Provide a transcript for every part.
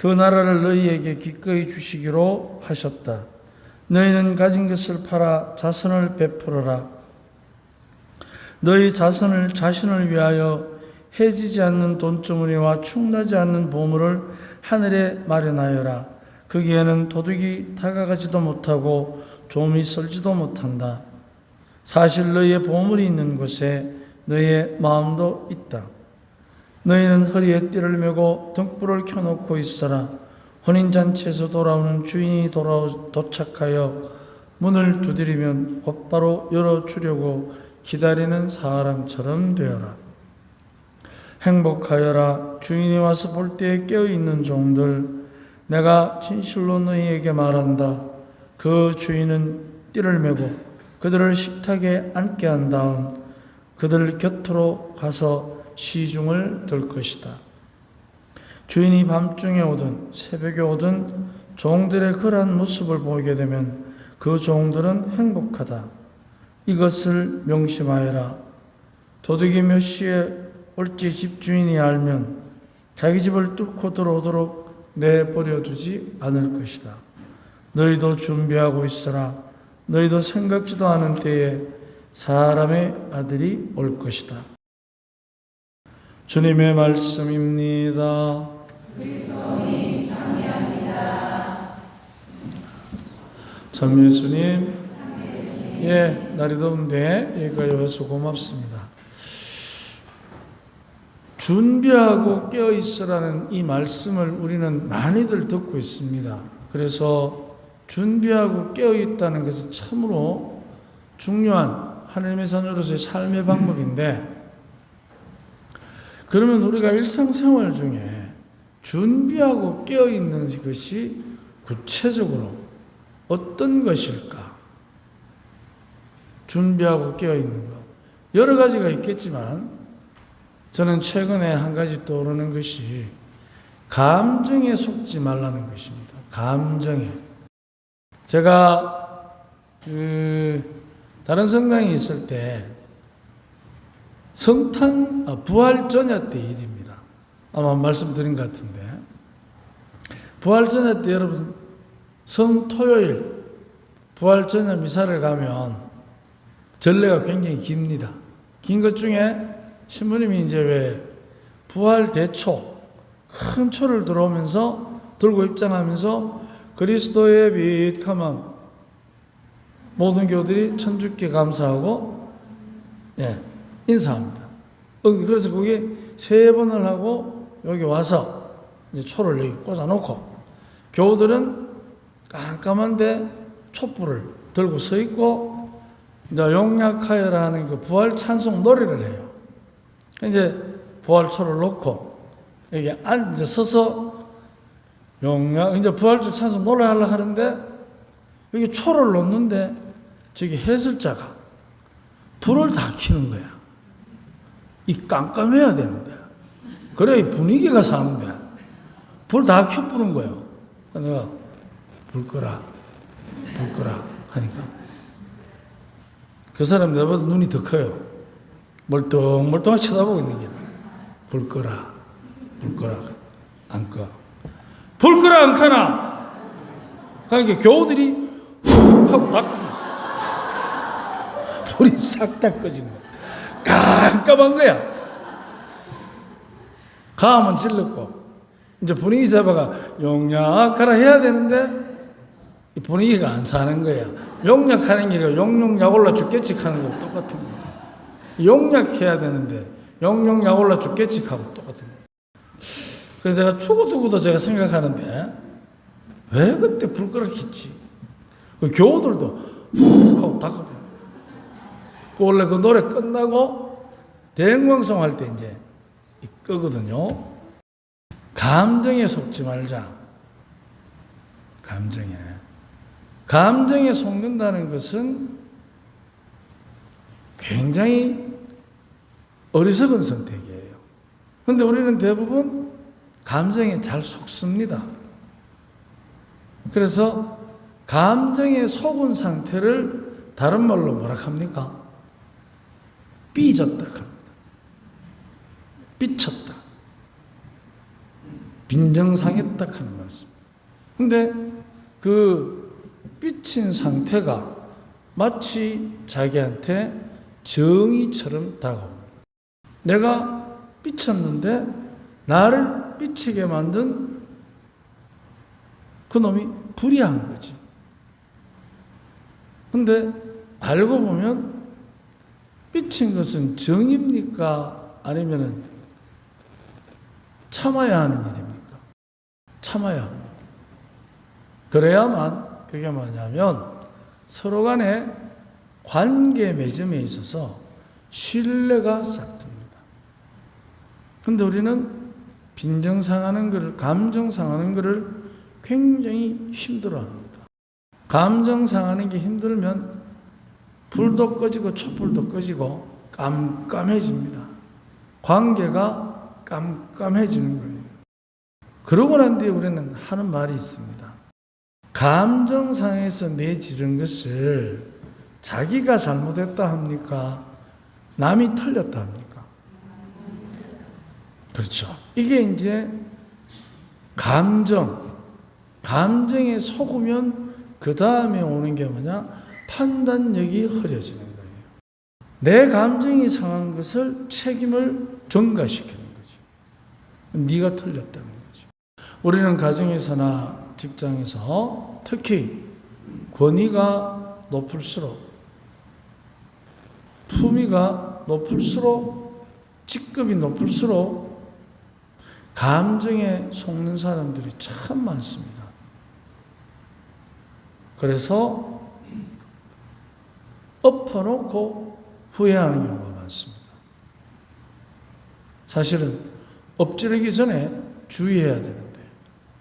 그 나라를 너희에게 기꺼이 주시기로 하셨다. 너희는 가진 것을 팔아 자선을 베풀어라. 너희 자선을 자신을 위하여 해지지 않는 돈주머니와 충나지 않는 보물을 하늘에 마련하여라. 거기에는 도둑이 다가가지도 못하고 좀이 썰지도 못한다. 사실 너희의 보물이 있는 곳에 너희의 마음도 있다. 너희는 허리에 띠를 메고 등불을 켜놓고 있어라. 혼인잔치에서 돌아오는 주인이 돌아 도착하여 문을 두드리면 곧바로 열어주려고 기다리는 사람처럼 되어라. 행복하여라. 주인이 와서 볼 때에 깨어있는 종들. 내가 진실로 너희에게 말한다. 그 주인은 띠를 메고 그들을 식탁에 앉게 한 다음 그들 곁으로 가서 시중을 들 것이다. 주인이 밤중에 오든 새벽에 오든 종들의 그러한 모습을 보게 되면 그 종들은 행복하다. 이것을 명심하여라. 도둑이 몇 시에 올지 집주인이 알면 자기 집을 뚫고 들어오도록 내버려 두지 않을 것이다. 너희도 준비하고 있어라. 너희도 생각지도 않은 때에 사람의 아들이 올 것이다. 주님의 말씀입니다. 참 예수님, 예, 날이 더운데 여기까지 와서 고맙습니다. 준비하고 깨어 있으라는 이 말씀을 우리는 많이들 듣고 있습니다. 그래서 준비하고 깨어 있다는 것은 참으로 중요한 하나님의 자녀로서의 삶의 방법인데 그러면 우리가 일상생활 중에 준비하고 깨어 있는 것이 구체적으로 어떤 것일까? 준비하고 깨어 있는 것. 여러 가지가 있겠지만 저는 최근에 한 가지 떠오르는 것이 감정에 속지 말라는 것입니다. 감정에. 제가 그 다른 성당에 있을 때 성탄 아, 부활 전야 때 일입니다. 아마 말씀드린 것 같은데 부활 전야 때 여러분 성 토요일 부활 전야 미사를 가면 전례가 굉장히 깁니다. 긴 것 중에 신부님이 이제 왜 부활 대초 큰 초를 들어오면서 들고 입장하면서 그리스도의 빛 하면 모든 교들이 천주께 감사하고 예, 인사합니다. 어, 그래서 그게 세 번을 하고 여기 와서 이제 초를 여기 꽂아놓고 교우들은 깜깜한데 촛불을 들고 서 있고 이제 용약하여라 하는 그 부활 찬송 노래를 해요. 이제 부활초를 놓고 여기 앉아 서서 용약 이제 부활초 찬송 노래 하려 하는데 여기 초를 놓는데 저기 해설자가 불을 다 켜는 거야. 이 깜깜해야 되는데. 그래 이 분위기가 사는데 불다 켜부는 거예요. 내가 불 끄라, 불 끄라 하니까 그 사람 내보다 눈이 더 커요. 멀뚱멀뚱하게 쳐다보고 있는 게. 불 끄라, 불 끄라, 안 꺼. 불 끄라, 안 켜나? 그러니까 교우들이 훅 하고 다 끄. 불이 싹 다 꺼진 거야. 깜깜한 거야. 감은 질렀고, 이제 분위기 잡아가 용약하라 해야 되는데, 이 분위기가 안 사는 거야. 용약하는 게 용용약 올라 죽겠지 하는 거 똑같은 거야. 용약해야 되는데, 용용약 올라 죽겠지 하고 똑같은 거야. 그래서 내가 추구두고도 제가 생각하는데, 왜 그때 불 끄락했지? 그 교우들도 훅 하고 다. 그 원래 그 노래 끝나고 대행방송 할 때 이제 끄거든요. 감정에 속지 말자. 감정에. 감정에 속는다는 것은 굉장히 어리석은 선택이에요. 그런데 우리는 대부분 감정에 잘 속습니다. 그래서 감정에 속은 상태를 다른 말로 뭐라 합니까? 삐졌다 합니다. 삐쳤다. 빈정상했다 하는 말씀. 근데 그 삐친 상태가 마치 자기한테 정의처럼 다가옵니다. 내가 삐쳤는데 나를 삐치게 만든 그 놈이 불의한 거지. 근데 알고 보면 삐친 것은 정입니까? 아니면은 참아야 하는 일입니까? 참아야 합니다. 그래야만 그게 뭐냐면 서로 간에 관계 맺음에 있어서 신뢰가 싹 듭니다. 근데 우리는 빈정 상하는 것을, 감정 상하는 것을 굉장히 힘들어 합니다. 감정 상하는 게 힘들면 불도 꺼지고 촛불도 꺼지고 깜깜해집니다. 관계가 깜깜해지는 거예요. 그러고 난 뒤에 우리는 하는 말이 있습니다. 감정상에서 내지른 것을 자기가 잘못했다 합니까? 남이 틀렸다 합니까? 그렇죠. 이게 이제 감정, 감정에 속으면 그 다음에 오는 게 뭐냐? 판단력이 흐려지는 거예요. 내 감정이 상한 것을 책임을 전가시키는 거죠. 네가 틀렸다는 거죠. 우리는 가정에서나 직장에서 특히 권위가 높을수록 품위가 높을수록 직급이 높을수록 감정에 속는 사람들이 참 많습니다. 그래서 엎어놓고 후회하는 경우가 많습니다. 사실은 엎지르기 전에 주의해야 되는데,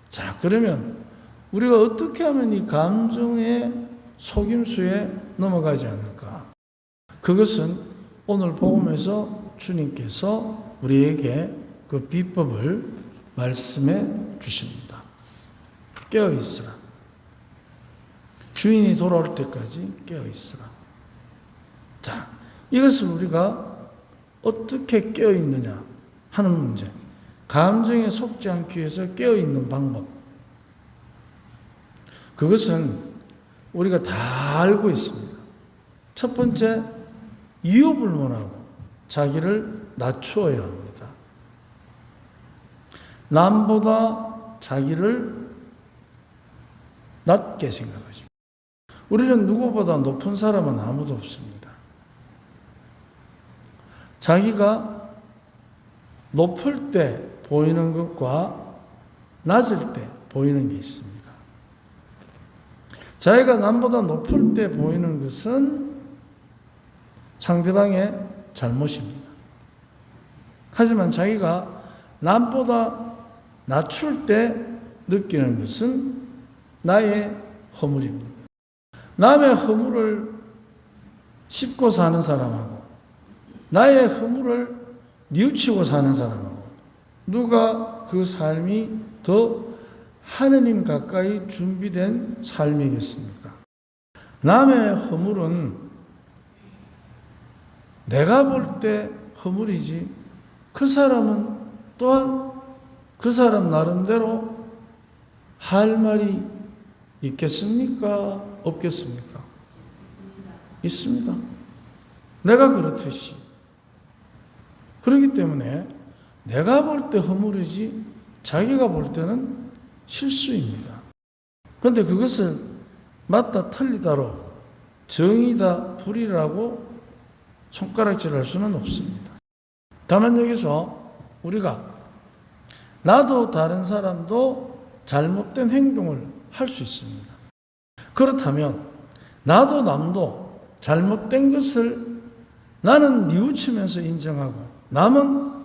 자, 그러면 우리가 어떻게 하면 이 감정의 속임수에 넘어가지 않을까? 그것은 오늘 복음에서 주님께서 우리에게 그 비법을 말씀해 주십니다. 깨어 있으라. 주인이 돌아올 때까지 깨어 있으라. 자, 이것을 우리가 어떻게 깨어 있느냐 하는 문제. 감정에 속지 않기 위해서 깨어 있는 방법. 그것은 우리가 다 알고 있습니다. 첫 번째, 이유불문하고 자기를 낮추어야 합니다. 남보다 자기를 낮게 생각하십니다. 우리는 누구보다 높은 사람은 아무도 없습니다. 자기가 높을 때 보이는 것과 낮을 때 보이는 게 있습니다. 자기가 남보다 높을 때 보이는 것은 상대방의 잘못입니다. 하지만 자기가 남보다 낮출 때 느끼는 것은 나의 허물입니다. 남의 허물을 씹고 사는 사람하고 나의 허물을 뉘우치고 사는 사람하고 누가 그 삶이 더 하느님 가까이 준비된 삶이겠습니까? 남의 허물은 내가 볼 때 허물이지 그 사람은 또한 그 사람 나름대로 할 말이 있겠습니까? 없겠습니까? 있습니다. 내가 그렇듯이. 그렇기 때문에 내가 볼 때 허물이지 자기가 볼 때는 실수입니다. 그런데 그것을 맞다 틀리다로 정이다 불이라고 손가락질 할 수는 없습니다. 다만 여기서 우리가 나도 다른 사람도 잘못된 행동을 할 수 있습니다. 그렇다면 나도 남도 잘못된 것을 나는 뉘우치면서 인정하고 남은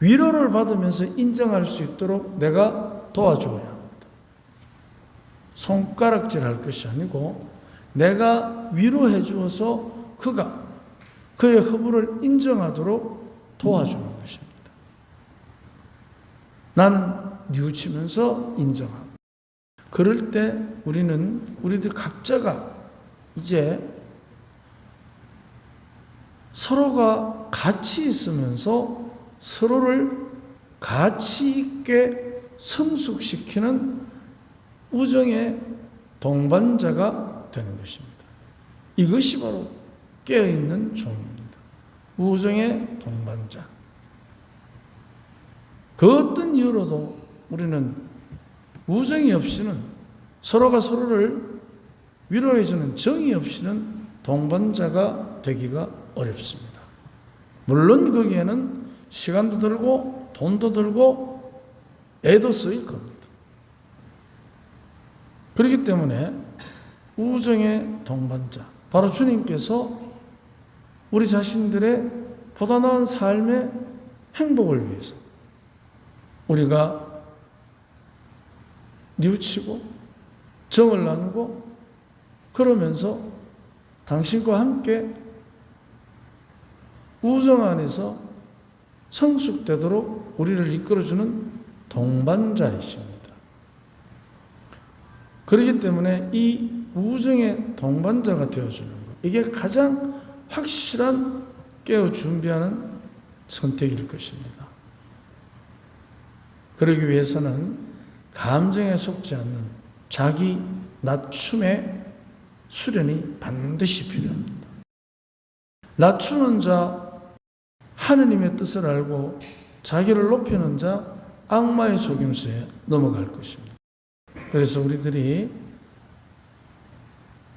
위로를 받으면서 인정할 수 있도록 내가 도와줘야 합니다. 손가락질 할 것이 아니고 내가 위로해 주어서 그가 그의 허물을 인정하도록 도와주는 것입니다. 나는 뉘우치면서 인정하고 그럴 때 우리는 우리들 각자가 이제 서로가 같이 있으면서 서로를 가치 있게 성숙시키는 우정의 동반자가 되는 것입니다. 이것이 바로 깨어있는 종입니다. 우정의 동반자. 그 어떤 이유로도 우리는 우정이 없이는 서로가 서로를 위로해주는 정이 없이는 동반자가 되기가 어렵습니다. 물론 거기에는 시간도 들고 돈도 들고 애도 쓰일 겁니다. 그렇기 때문에 우정의 동반자, 바로 주님께서 우리 자신들의 보다 나은 삶의 행복을 위해서 우리가 뉘우치고 정을 나누고 그러면서 당신과 함께 우정 안에서 성숙되도록 우리를 이끌어주는 동반자이십니다. 그렇기 때문에 이 우정의 동반자가 되어주는 것, 이게 가장 확실한 깨어 준비하는 선택일 것입니다. 그러기 위해서는 감정에 속지 않는 자기 낮춤의 수련이 반드시 필요합니다. 낮추는 자, 하느님의 뜻을 알고 자기를 높이는 자, 악마의 속임수에 넘어갈 것입니다. 그래서 우리들이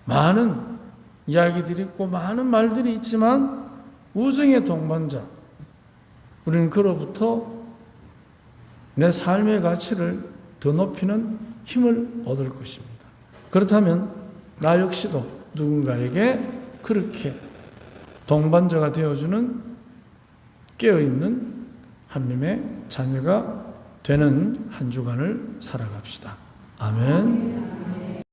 많은 이야기들이 있고 많은 말들이 있지만 우정의 동반자, 우리는 그로부터 내 삶의 가치를 더 높이는 힘을 얻을 것입니다. 그렇다면 나 역시도 누군가에게 그렇게 동반자가 되어주는 깨어있는 하나님의 자녀가 되는 한 주간을 살아갑시다. 아멘.